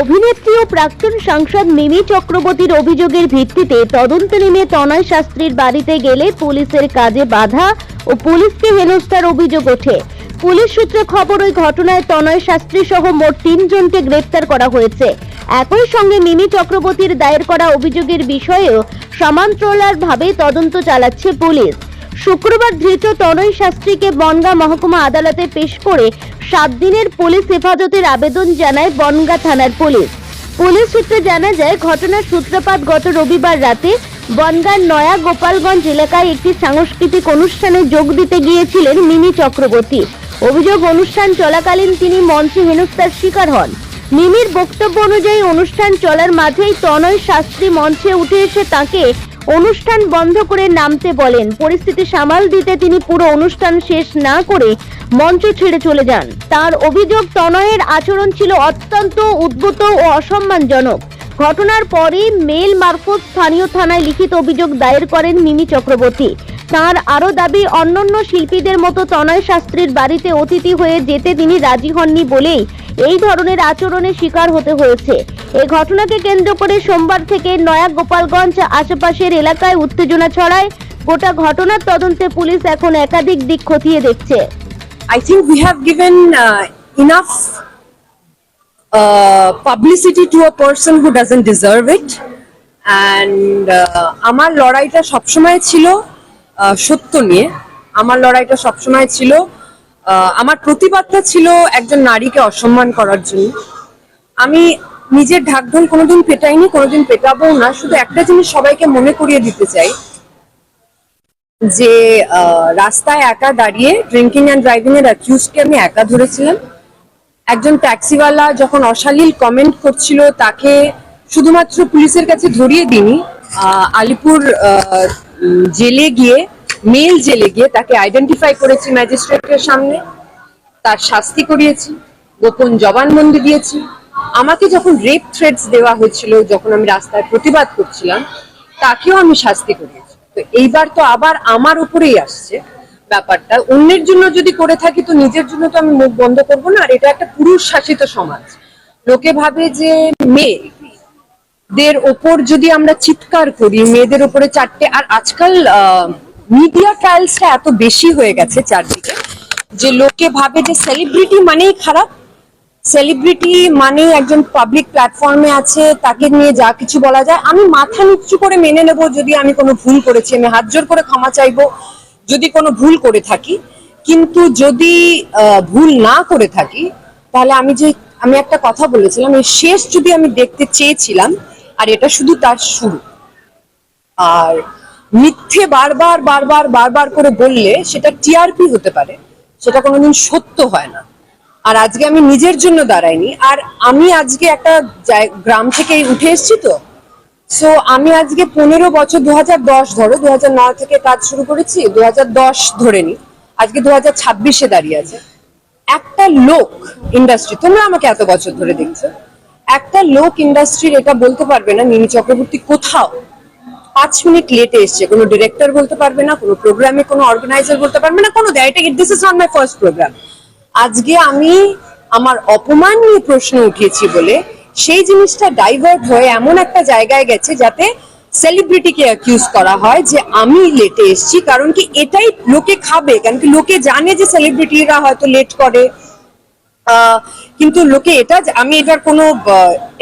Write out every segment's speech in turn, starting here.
অভিনেত্রী ও প্রাক্তন সাংসদ মিমি চক্রবর্তীর অভিযোগের ভিত্তিতে তদন্ত নেমে তনয় শাস্ত্রীর বাড়িতে গেলে পুলিশের কাজে বাধা ও পুলিশকে হেনস্থার অভিযোগ ওঠে। পুলিশ সূত্রে খবর, ওই ঘটনায় তনয় শাস্ত্রী সহ মোট তিনজনকে গ্রেপ্তার করা হয়েছে। একই সঙ্গে মিমি চক্রবর্তীর দায়ের করা অভিযোগের বিষয়েও সমান্তরালভাবে তদন্ত চালাচ্ছে পুলিশ। শুক্রবার ধৃত তনয় শাস্ত্রীকে বনগা মহকুমা আদালতে পেশ করে সাত দিনের পুলিশ হেফাজতের আবেদন জানায় বনগা থানার পুলিশ। পুলিশ সূত্রে জানা যায়, ঘটনার সূত্রপাত গত রবিবার রাতে বনগাঁর নয়া গোপালগঞ্জ এলাকায় একটি সাংস্কৃতিক অনুষ্ঠানে যোগ দিতে গিয়েছিলেন মিমি চক্রবর্তী। অভিযোগ, অনুষ্ঠান চলাকালীন তিনি মঞ্চে হেনস্থার শিকার হন। মিমির বক্তব্য অনুযায়ী, অনুষ্ঠান চলার মাঝেই তনয় শাস্ত্রী মঞ্চে উঠে এসে তাকে অনুষ্ঠান বন্ধ করে নামতে বলেন। পরিস্থিতি সামাল দিতে তিনি পুরো অনুষ্ঠান শেষ না করে মঞ্চ ছেড়ে চলে যান। তার অভিযোগ, তনয়ের আচরণ ছিল অত্যন্ত উদ্ভূত ও অসম্মানজনক। ঘটনার পরে মেল মারফত স্থানীয় থানায় লিখিত অভিযোগ দায়ের করেন মিমি চক্রবর্তী। তার আরও দাবি, অন্যান্য শিল্পীদের মতো তনয় শাস্ত্রীর বাড়িতে অতিথি হয়ে যেতে তিনি রাজি হননি বলেই এই ধরনের আচরণের শিকার হতে হয়েছে। এই ঘটনাকে কেন্দ্র করে সোমবার থেকে নয়া গোপালগঞ্জ আশেপাশের এলাকায় উত্তেজনা ছড়ায়। গোটা ঘটনার তদন্তে পুলিশ এখন একাধিক দিক খতিয়ে দেখছে। I think we have uh, publicity to a person who doesn't deserve it. And uh, আমার লড়াইটা সবসময় ছিল uh, সত্য নিয়ে। আমার লড়াইটা সবসময় ছিল uh, আমার প্রতিবাদটা ছিল একজন নারীকে অসম্মান করার জন্য। আমি নিজের ঢাকঢোল কোনোদিন পেটাইনি, কোনোদিন পেটাবো না। শুধু একটা জিনিস সবাইকে মনে করিয়ে দিতে চাই, যে রাস্তায় একা দাঁড়িয়ে ড্রিঙ্কিং অ্যান্ড ড্রাইভিং এর অ্যাকিউজকে আমি একা ধরেছিলাম। একজন ট্যাক্সিওয়ালা যখন অশালীল কমেন্ট করছিল, তাকে শুধুমাত্র পুলিশের কাছে ধরিয়ে দিনি আলিপুর জেলে গিয়ে মেল জেলে গিয়ে তাকে আইডেন্টিফাই করেছি ম্যাজিস্ট্রেটের সামনে। তার শাস্তি করিয়েছি, গোপন জবানবন্দি দিয়েছি। আমাকে যখন রেপ থ্রেটস দেওয়া হয়েছিল, যখন আমি রাস্তায় প্রতিবাদ করছিলাম, তাকেও আমি শাস্তি করিয়েছি। তো এইবার তো আবার আমার উপরেই আসছে ব্যাপারটা। অন্যের জন্য যদি করে থাকি, তো নিজের জন্য তো আমি মুখ বন্ধ করব না। আর এটা একটা পুরুষ শাসিত সমাজ। লোকে ভাবে যে মেয়ে দের ওপর যদি আমরা চিৎকার করি, মেয়েদের ওপরে চারটে আর আজকাল মিডিয়া ট্রায়ালসটা এত বেশি হয়ে গেছে চারদিকে, যে লোকে ভাবে যে সেলিব্রিটি মানেই খারাপ। সেলিব্রিটি মানে একজন পাবলিক প্ল্যাটফর্মে আছে, তাকে নিয়ে যা কিছু বলা যায়। আমি মাথা নিচু করে মেনে নেব যদি আমি কোনো ভুল করেছি, আমি হাত জোর করে ক্ষমা চাইব যদি কোনো ভুল করে থাকি। কিন্তু যদি ভুল না করে থাকি, তাহলে আমি যে, আমি একটা কথা বলেছিলাম এই শেষ যদি আমি দেখতে চেয়েছিলাম, আর এটা শুধু তার শুরু। আর মিথ্যে বারবার বারবার বারবার করে বললে সেটা টিআরপি হতে পারে, সেটা কোনোদিন সত্য হয় না। আর আজকে আমি নিজের জন্য দাঁড়াইনি, আর আমি আজকে একটা গ্রাম থেকে উঠে এসেছি তো। সো আমি আজকে পনেরো বছর দু হাজার দশ ধরো দু হাজার নয় থেকে কাজ শুরু করেছি দু হাজার দশ ধরে নি, আজকে দু হাজার ছাব্বিশে দাঁড়িয়ে আছে। একটা লোক ইন্ডাস্ট্রি তোমরা আমাকে এত বছর ধরে দেখছ, একটা লোক ইন্ডাস্ট্রির এটা বলতে পারবে না মিনি চক্রবর্তী কোথাও পাঁচ মিনিট লেটে এসছে, কোনো ডিরেক্টর বলতে পারবে না, কোনো প্রোগ্রামে কোনো অর্গানাইজার বলতে পারবে না, কোনো দেয় this is not my first program আজকে আমি আমার অপমান নিয়ে প্রশ্ন উঠিয়েছি বলে সেই জিনিসটা ডাইভার্ট হয়ে এমন একটা জায়গায় গেছে যাতে সেলিব্রিটিকে অ্যাকিউজ করা হয় যে আমি লেটে এসছি, কারণ কি এটাই লোকে খাবে, কারণ কি লোকে জানে যে সেলিব্রিটিরা হয়তো লেট করে। কিন্তু লোকে এটা আমি এটার কোনো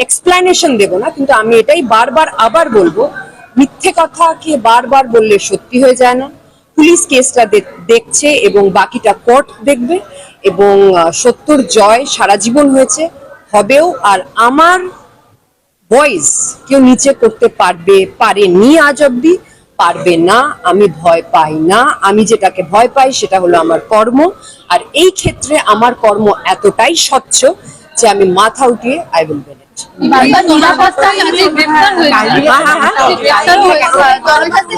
এক্সপ্লানেশন দেব না, কিন্তু আমি এটাই বারবার আবার বলব, মিথ্যে কথা কে বারবার বললে সত্যি হয়ে যায় না। পুলিশ কেসটা দেখছে এবং বাকিটা কোর্ট দেখবে। এবং সত্যর জয় সারা জীবন হয়েছে, হবেও আর আমার ভয়েস কেউ নিচে করতে পারবে, পারেনি আজ অব্দি, পারবে না, আমি ভয় পাই না, আমি যেটাকে ভয় পাই সেটা হলো আমার কর্ম, আর এই ক্ষেত্রে আমার কর্ম এতটাই স্বচ্ছ যে আমি মাথা উঠিয়ে আই উইল বেন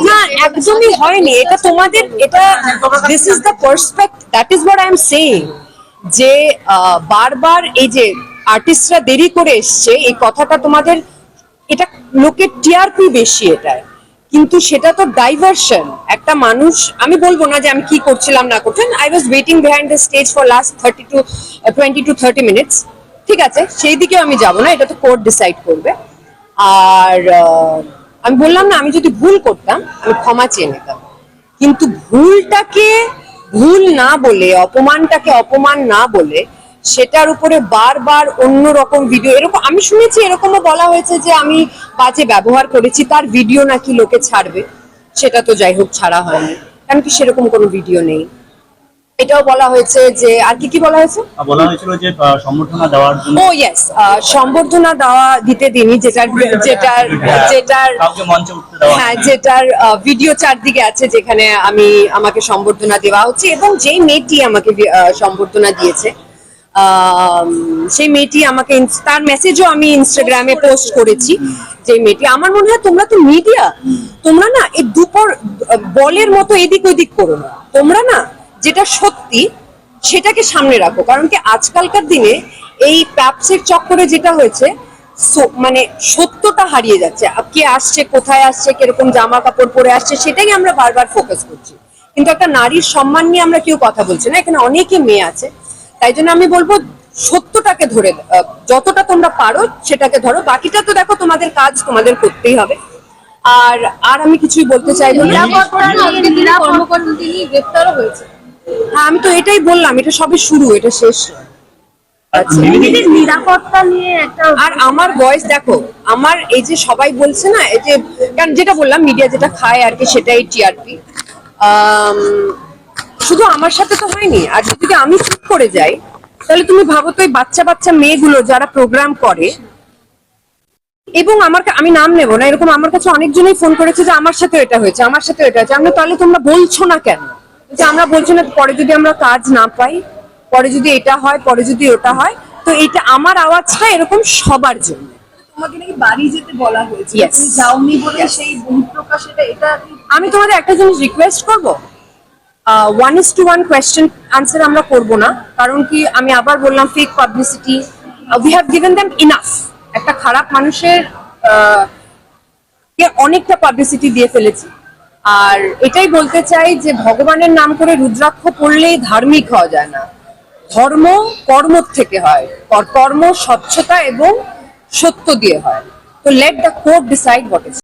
না একদমই হয়নি। এটা তোমাদের এটা this is the perspective that is what I am saying যে আহ, বারবার এই যে আর্টিস্টরা দেরি করে এসছে এই কথাটা তোমাদের এটা লোকের টিআরপি বেশি এটায়। কিন্তু সেটা তো ডাইভার্সন একটা মানুষ আমি বলব না যে আমি কি করছিলাম না করছেন I was waiting behind the stage for last thirty two twenty two thirty minutes ঠিক আছে, সেই দিকেও আমি যাব না, এটা তো কোর্ট ডিসাইড করবে। আর আমি বললাম না, আমি যদি ভুল করতাম, আমি ক্ষমা চেয়ে নিতাম। কিন্তু ভুলটাকে ভুল না বলে, অপমানটাকে অপমান না বলে, সেটার উপরে বারবার অন্য রকম ভিডিও এরকম, আমি শুনেছি এরকমও বলা হয়েছে যে আমি বাজে ব্যবহার করেছি, তার ভিডিও নাকি লোকে ছাড়বে। সেটা তো যাই হোক, ছাড়া হয়নি। কারণ কি সেরকম কোনো ভিডিও নেই। এটাও বলা হয়েছে যে আর কি কি বলা হয়েছে? বলা হয়েছিল যে সম্বর্ধনা দেওয়ার জন্য। ও ইয়েস সম্বর্ধনা দেওয়া দিতে দিনই যেটার যেটার যেটার মঞ্চে উঠতে দেওয়া। হ্যাঁ যেটার ভিডিও চারদিকে আছে যেখানে আমি আমাকে সম্বর্ধনা দেওয়া হচ্ছে এবং যেই মেয়েটি আমাকে সম্বর্ধনা দিয়েছে সেই মেয়েটি আমাকে তার মেসেজও আমি ইনস্টাগ্রামে পোস্ট করেছি যে মেয়েটি আমার মনে হয় তোমরা তো মিডিয়া তোমরা না এই দুপুর বলের মতো এদিক ওদিক করো না। তোমরা না যেটা সত্যি সেটাকে সামনে রাখো। কারণ কি আজকালকার দিনে এই প্যাপসের চক্করে যেটা হয়েছে মানে সত্যটা হারিয়ে যাচ্ছে। কে আসছে, কোথায় আসছে, কীরকম জামা কাপড় পরে আসছে, সেটাই আমরা বারবার ফোকাস করছি। কিন্তু একটা নারীর সম্মান নিয়ে আমরা কেউ কথা বলছি না। এখানে অনেকে মেয়ে আছে। তাই জন্য আমি বলব, সত্যটাকে ধরে যতটা তোমরা পারো সেটাকে ধরো। বাকিটা তো দেখো তোমাদের কাজ, তোমাদের করতেই হবে। আর আর আমি কিছুই বলতে চাইব না। গ্রেফতারও হয়েছে। হ্যাঁ আমি তো এটাই বললাম এটা সবে শুরু এটা শেষ। আচ্ছা দিদির নিরাপত্তা নিয়ে একটা আর আমার ভয়েস দেখো আমার এই যে সবাই বলছে না এই যে কারণ যেটা বললাম মিডিয়া যেটা খায় আর কি সেটাই টিআরপি শুধু আমার সাথে তো হয়নি আর যদি আমি চুপ করে যাই তাহলে তুমি ভাবো তো এই বাচ্চা বাচ্চা মেয়েগুলো যারা প্রোগ্রাম করে এবং আমার আমি নাম নেব না এরকম আমার কাছে অনেকজনই ফোন করেছে যে আমার সাথে এটা হয়েছে আমার সাথে এটা হয়েছে। আমরা তাহলে তোমরা বলছো না কেন? যে আমরা বলছি না পরে যদি আমরা কাজ না পাই পরে যদি এটা হয় পরে যদি ওটা হয় তো এটা আমার আওয়াজটা এরকম সবার জন্য। তোমাকে নাকি বাড়ি যেতে বলা হয়েছে। তুমি যাওনি বলে সেই বহিঃপ্রকাশ এটা এটা আমি তোমাদের একটা জিনিস রিকোয়েস্ট করব? One is two one question answer আমরা করব না কারণ কি আমি আবার বললাম fake publicity we have given them enough একটা খারাপ মানুষের অনেকটা পাবলিসিটি দিয়ে ফেলেছি। আর এটাই বলতে চাই যে ভগবানের নাম করে রুদ্রাক্ষ পড়লেই ধার্মিক হওয়া যায় না। ধর্ম কর্ম থেকে হয়। কর- কর্ম, স্বচ্ছতা এবং সত্য দিয়ে হয়। তো let the court decide is